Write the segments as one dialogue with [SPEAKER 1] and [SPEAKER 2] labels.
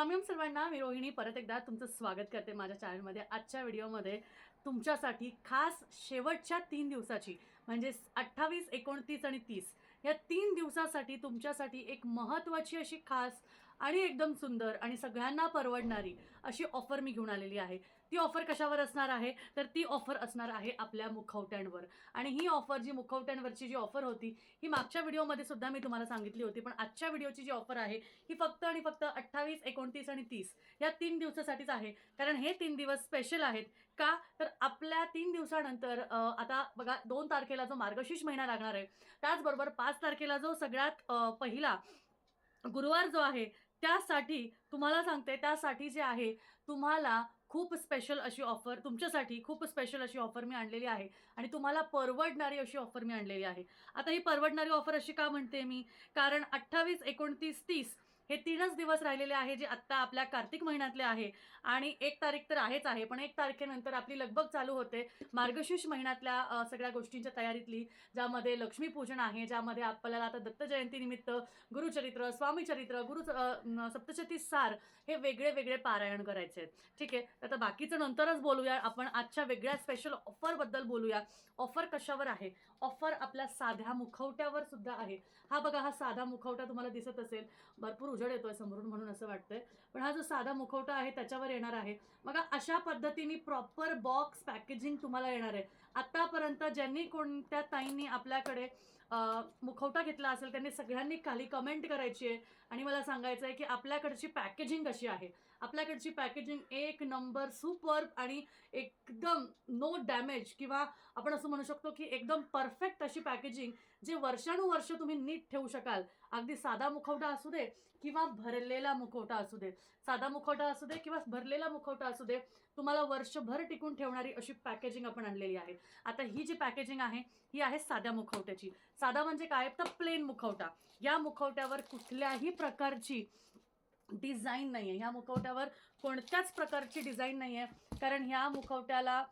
[SPEAKER 1] स्वामीम सर्वांना मी रोहिणी. परत एकदा तुमचं स्वागत करते माझ्या चॅनलमध्ये. आजच्या व्हिडिओमध्ये तुमच्यासाठी खास शेवटच्या तीन दिवसाची म्हणजे अठ्ठावीस एकोणतीस आणि तीस या तीन दिवसासाठी तुमच्यासाठी एक महत्त्वाची अशी खास आणि एकदम सुंदर आणि सगळ्यांना परवडणारी अशी ऑफर मी घेऊन आलेली आहे. ती ऑफर कशावर असणार आहे? तर ती ऑफर असणार आहे आपल्या मुखवट्यांवर. आणि ही ऑफर जी मुखवट्यांवरची जी ऑफर होती ही मागच्या व्हिडिओमध्ये सुद्धा मी तुम्हाला सांगितली होती पण आजच्या व्हिडिओची जी ऑफर आहे ही फक्त आणि फक्त अठ्ठावीस एकोणतीस आणि तीस या तीन दिवसासाठीच आहे. कारण हे तीन दिवस स्पेशल आहेत का? तर आपल्या तीन दिवसानंतर आता बघा दोन तारखेला जो मार्गशीर्ष महिना लागणार आहे त्याचबरोबर पाच तारखेला जो सगळ्यात पहिला गुरुवार जो आहे त्यासाठी तुम्हाला सांगते त्यासाठी जे आहे तुम्हाला खूप स्पेशल अशी ऑफर तुमच्यासाठी खूप स्पेशल अशी ऑफर मी आणलेली आहे. आणि तुम्हाला परवडणारी अशी ऑफर मी आणलेली आहे. आता ही परवडणारी ऑफर अशी का म्हणते मी? कारण अठ्ठावीस एकोणतीस तीस हे तीनच दिवस राहिलेले आहे जे आत्ता आपल्या कार्तिक महिन्यातले आहे. आणि एक तारीख तर आहेच आहे पण एक तारखेनंतर आपली लगबग चालू होते. मार्गशीर्ष महिन्यातल्या सगळ्या गोष्टींच्या तयारीतली ज्यामध्ये लक्ष्मीपूजन आहे ज्यामध्ये आपल्याला आता दत्त जयंतीनिमित्त गुरुचरित्र स्वामीचरित्र गुरु सप्तशती सार हे वेगळे वेगळे पारायण करायचे. आहेत ठीक आहे? आता बाकीचं नंतरच बोलूया. आपण आजच्या वेगळ्या स्पेशल ऑफरबद्दल बोलूया. ऑफर कशावर आहे? ऑफर आपल्या साध्या मुखवट्यावर सुद्धा आहे. हा बघा हा साधा मुखवटा तुम्हाला दिसत असेल. भरपूर उजेड येतोय समोरून म्हणून असं वाटतंय. पण हा जो साधा मुखवटा आहे त्याच्यावर येणार आहे. मग अशा पद्धतीने प्रॉपर बॉक्स पॅकेजिंग तुम्हाला येणार आहे. आतापर्यंत ज्यांनी कोणत्या ताईंनी आपल्याकडे मुखवटा घेतला असेल त्यांनी सगळ्यांनी खाली कमेंट करायची आहे. आणि मला सांगायचं आहे की आपल्याकडची पॅकेजिंग कशी आहे? आपल्याकडची पॅकेजिंग एक नंबर सुपर आणि एकदम नो डॅमेज किंवा आपण असं म्हणू शकतो की एकदम परफेक्ट अशी पॅकेजिंग जे वर्षानुवर्ष तुम्ही नीट ठेवू शकाल. अगदी साधा मुखवटा असू दे किंवा भरलेला मुखवटा असू दे. साधा मुखवटा असू दे किंवा भरलेला मुखवटा असू दे तुम्हाला वर्षभर टिकून ठेवणारी अशी पॅकेजिंग आपण आणलेली आहे. आता ही जी पॅकेजिंग आहे ही आहे साध्या मुखवट्याची. साधा म्हणजे काय? तर प्लेन मुखवटा. या मुखवट्यावर कुठल्याही प्रकारची डिझाईन नाही आहे ह्या मुखवट्यावर कोणत्याच प्रकारची डिझाईन नाही आहे कारण ह्या मुखवट्याला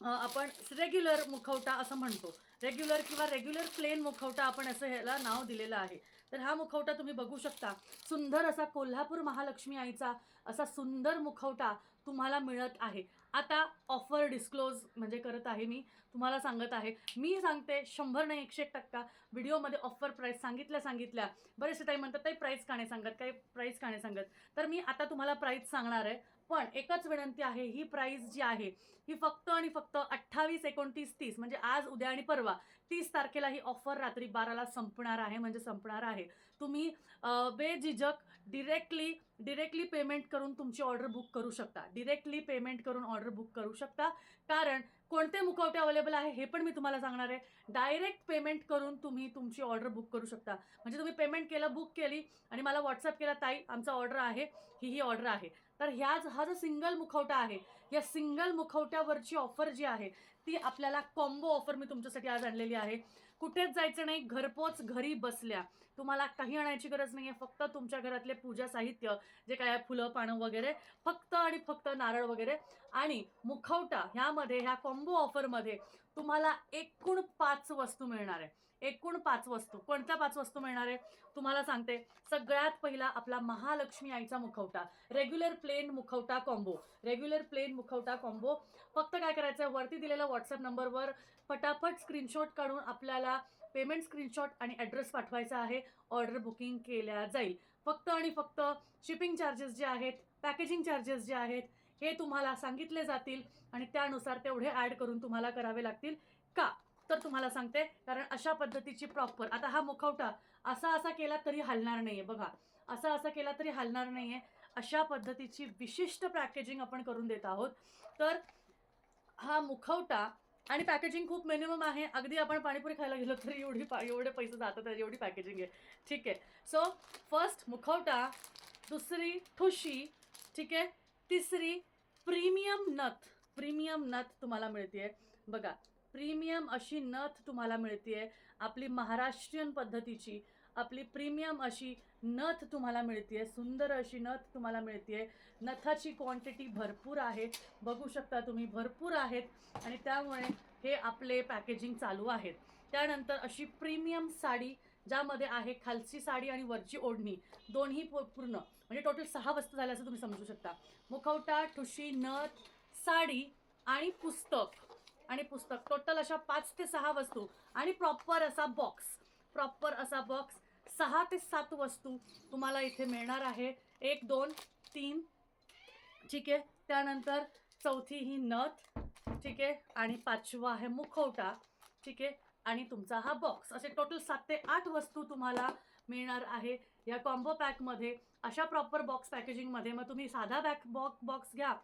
[SPEAKER 1] आपण रेग्युलर मुखवटा असं म्हणतो. रेग्युलर किंवा रेग्युलर प्लेन मुखवटा आपण असं ह्याला नाव दिलेलं आहे. तर हा मुखवटा तुम्ही बघू शकता. सुंदर असा कोल्हापूर महालक्ष्मी आईचा असा सुंदर मुखवटा तुम्हाला मिळत आहे. आता ऑफर डिस्क्लोज म्हणजे करत आहे मी. तुम्हाला सांगत आहे. मी सांगते शंभर नाही एकशे एक टक्का. व्हिडिओमध्ये ऑफर प्राईस सांगितल्या सांगितल्या. बरेचसे ताई म्हणतात ताई प्राईस का नाही सांगत? काही प्राईस का नाही सांगत? तर मी आता तुम्हाला प्राईस सांगणार आहे. पण एकच विनंती आहे ही प्राईस जी आहे ही फक्त आणि फक्त अठ्ठावीस एकोणतीस तीस म्हणजे आज उद्या आणि परवा तीस तारखेला ही ऑफर रात्री बाराला संपणार आहे म्हणजे संपणार आहे. तुम्ही बेझिजक बेझिझक डिरेक्टली डिरेक्टली पेमेंट करून तुमची ऑर्डर बुक करू शकता. डिरेक्टली पेमेंट करून ऑर्डर बुक करू शकता. कारण कोणते मुखवटे अवेलेबल आहे हे पण मी तुम्हाला सांगणार आहे. डायरेक्ट पेमेंट करून तुम्ही तुमची ऑर्डर बुक करू शकता. म्हणजे तुम्ही पेमेंट केलं बुक केली आणि मला व्हॉट्सअप केला ताई आमचा ऑर्डर आहे. ही ही ऑर्डर आहे. तर ह्या हा जो सिंगल मुखवटा आहे या सिंगल मुखवट्यावरची ऑफर जी आहे ती आपल्याला कॉम्बो ऑफर मी तुमच्यासाठी आज आणलेली आहे. कुठेच जायचं नाही घरपोच घरी बसल्या. तुम्हाला काही आणायची गरज नाही आहे फक्त तुमच्या घरातले पूजा साहित्य जे काय आहे, फुलं पानं वगैरे फक्त आणि फक्त नारळ वगैरे. आणि मुखवटा ह्यामध्ये ह्या कॉम्बो ऑफरमध्ये तुम्हाला एकूण पाच वस्तू मिळणार आहे. एकूण पाच वस्तू. कोणत्या पाच वस्तू मिळणार? आहे तुम्हाला सांगते. सगळ्यात पहिला आपला महालक्ष्मी आईचा मुखवटा. रेग्युलर प्लेन मुखवटा कॉम्बो रेग्युलर प्लेन मुखवटा कॉम्बो फक्त काय करायचं आहे वरती दिलेल्या व्हॉट्सअप नंबरवर पटापट स्क्रीनशॉट काढून आपल्याला पेमेंट स्क्रीनशॉट आणि ॲड्रेस पाठवायचा आहे. ऑर्डर बुकिंग केल्या जाईल. फक्त आणि फक्त शिपिंग चार्जेस जे आहेत पॅकेजिंग चार्जेस जे आहेत हे तुम्हाला सांगितले जातील आणि त्यानुसार तेवढे ॲड करून तुम्हाला करावे लागतील. का? तर तुम्हाला सांगते. कारण अशा पद्धतीची प्रॉपर आता हा मुखवटा असा असा केला तरी हलणार नाहीये बघा. असा असा केला तरी हलणार नाहीये. अशा पद्धतीची विशिष्ट पॅकेजिंग आपण करून देत आहोत. तर हा मुखवटा आणि पॅकेजिंग खूप मिनिमम आहे. अगदी आपण पाणीपुरी खायला गेलो तरी एवढी पा एवढे पैसे जातात एवढी पॅकेजिंग आहे. ठीक आहे. सो फर्स्ट मुखवटा दुसरी ठुशी ठीक आहे. तिसरी प्रीमियम नथ. प्रीमियम नथ तुम्हाला मिळते बघा. प्रीमियम अशी नथ तुम्हाला मिळते आपली महाराष्ट्रीयन पद्धतीची आपली प्रीमियम अशी नथ तुम्हाला मिळते सुंदर अशी नथ तुम्हाला मिळते नथाची क्वांटिटी भरपूर आहे. बघू शकता तुम्ही भरपूर आहेत. आणि त्यामुळे हे आपले पॅकेजिंग चालू आहेत. त्यानंतर अशी प्रीमियम साडी ज्यामध्ये आहे खालची साडी आणि वरची ओढणी दोन्ही पूर्ण. म्हणजे टोटल सहा वस्तू झाल्या असं तुम्ही समजू शकता. मुखवटा ठुशी नथ साडी आणि पुस्तक. आणि पुस्तक. टोटल अशा पाच ते सहा वस्तू आणि प्रॉपर असा बॉक्स प्रॉपर असा बॉक्स सहा ते सात वस्तू तुम्हाला इथे मिळणार आहे. एक दोन तीन. ठीक आहे. त्यानंतर चौथी ही नथ. ठीक आहे. आणि पाचवा आहे मुखवटा. ठीक आहे. आणि तुमचा हा बॉक्स असे टोटल सात ते आठ वस्तू तुम्हाला मिळणार आहे या कॉम्बो पॅकमध्ये अशा प्रॉपर बॉक्स पॅकेजिंगमध्ये मग तुम्ही साधा बॅक बॉक बॉक्स घ्या.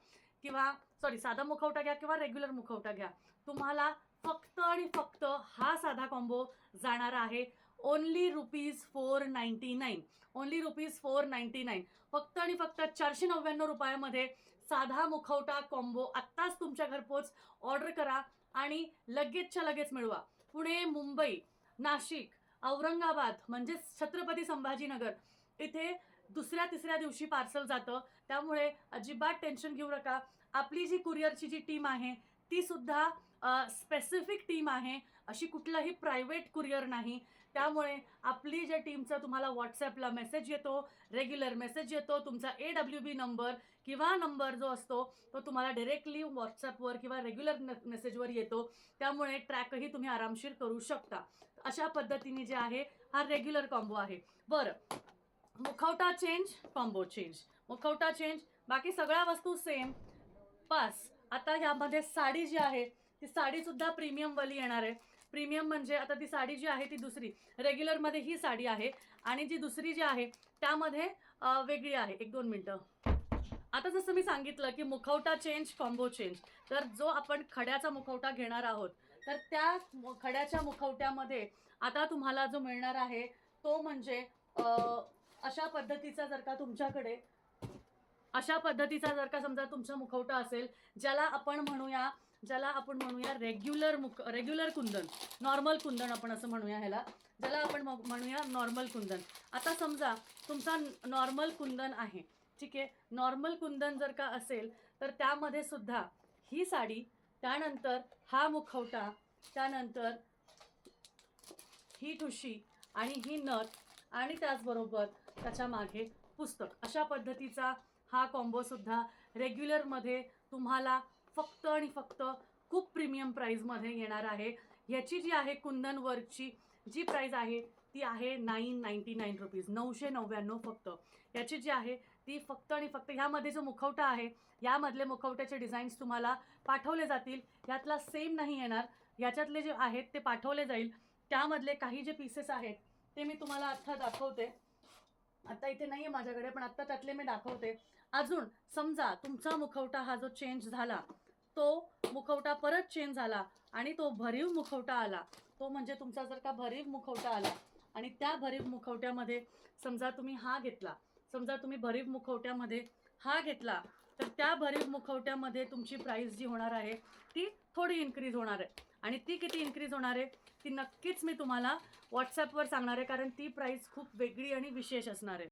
[SPEAKER 1] किंवा सॉरी साधा मुखवटा घ्या किंवा रेग्युलर मुखवटा घ्या. तुम्हाला फक्त आणि फक्त हा साधा कॉम्बो जाणार आहे. Only rupees four ninety nine only rupees four ninety nine फक्त आणि फक्त चारशे नव्याण्णव रुपयामध्ये साधा मुखवटा कॉम्बो आत्ताच तुमच्या घरपोच ऑर्डर करा आणि लगेचच्या लगेच मिळवा. पुणे मुंबई नाशिक औरंगाबाद म्हणजेच छत्रपती संभाजीनगर इथे दुसऱ्या तिसऱ्या दिवशी पार्सल जातं. त्यामुळे अजिबात टेन्शन घेऊ नका. आपली जी कुरिअरची जी टीम आहे ती सुद्धा स्पेसिफिक टीम आहे. अशी कुठलाही प्रायव्हेट कुरिअर नाही. त्यामुळे आपली ज्या टीमचा तुम्हाला व्हॉट्सॲपला मेसेज येतो रेग्युलर मेसेज येतो तुमचा ए डब्ल्यू बी नंबर किंवा नंबर जो असतो तो तुम्हाला डिरेक्टली व्हॉट्सॲपवर किंवा रेग्युलर मेसेजवर येतो. त्यामुळे ट्रॅकही तुम्ही आरामशीर करू शकता. अशा पद्धतीने जे आहे हा रेग्युलर कॉम्बो आहे. बरं. मुखवटा चेंज कॉम्बो चेंज मुखवटा चेंज बाकी सगळ्या वस्तू सेम पास आता ह्यामध्ये साडी जी आहे ती साडीसुद्धा प्रीमियमवाली येणार आहे. प्रीमियम म्हणजे आता ती साडी जी आहे ती दुसरी. रेग्युलरमध्ये ही साडी आहे आणि जी दुसरी जी आहे त्यामध्ये वेगळी आहे. एक दोन मिनटं. आता जसं मी सांगितलं की मुखवटा चेंज कॉम्बो चेंज तर जो आपण खड्याचा मुखवटा घेणार आहोत तर त्या खड्याच्या मुखवट्यामध्ये आता तुम्हाला जो मिळणार आहे तो म्हणजे अशा पद्धतीचा जर का तुमच्याकडे अशा पद्धतीचा जर का समजा तुमचा मुखवटा असेल ज्याला आपण म्हणूया ज्याला आपण म्हणूया रेग्युलर मुख रेग्युलर कुंदन नॉर्मल कुंदन आपण असं म्हणूया ह्याला ज्याला आपण म्हणूया नॉर्मल कुंदन. आता समजा तुमचा नॉर्मल कुंदन आहे ठीक आहे? नॉर्मल कुंदन जर का असेल तर त्यामध्ये सुद्धा ही साडी त्यानंतर हा मुखवटा त्यानंतर ही ठुशी आणि ही नथ आणि त्याचबरोबर त्याच्यामागे पुस्तक. अशा पद्धतीचा हा कॉम्बो सुद्धा रेग्युलरमध्ये तुम्हाला फक्त आणि फक्त खूप प्रीमियम प्राईजमध्ये येणार आहे. ह्याची जी आहे कुंदन वर्कची जी प्राईज आहे ती आहे नाईन नाईन्टी नाईन रुपीज नऊशे नव्याण्णव फक्त. याची जी आहे ती फक्त आणि फक्त ह्यामध्ये जो मुखवटा आहे यामधले मुखवट्याचे डिझाईन्स तुम्हाला पाठवले जातील. यातला सेम नाही येणार. याच्यातले जे आहेत ते पाठवले जाईल. त्यामधले काही जे पीसेस आहेत ते मी तुम्हाला आत्ता दाखवते. आता इथे नाही आहे माझ्याकडे पण आत्ता त्यातले मी दाखवते. अजून समजा तुमचा मुखवटा हा जो चेंज झाला तो मुखवटा परत चेंज झाला आणि तो भरीव मुखवटा आला तो म्हणजे तुमचा जर का भरीव मुखवटा आला आणि त्या भरीव मुखवट्यामध्ये समजा तुम्ही हा घेतला समजा तुम्ही भरीव मुखवट्यामध्ये हा घेतला तर त्या भरीव मुखवट्यामध्ये तुमची प्राईस जी होणार आहे ती थोडी इन्क्रीज होणार आहे. आणि ती किती इन्क्रीज होणार आहे ती नक्कीच मी तुम्हाला व्हॉट्सॲपवर सांगणार आहे कारण ती प्राईस खूप वेगळी आणि विशेष असणार आहे.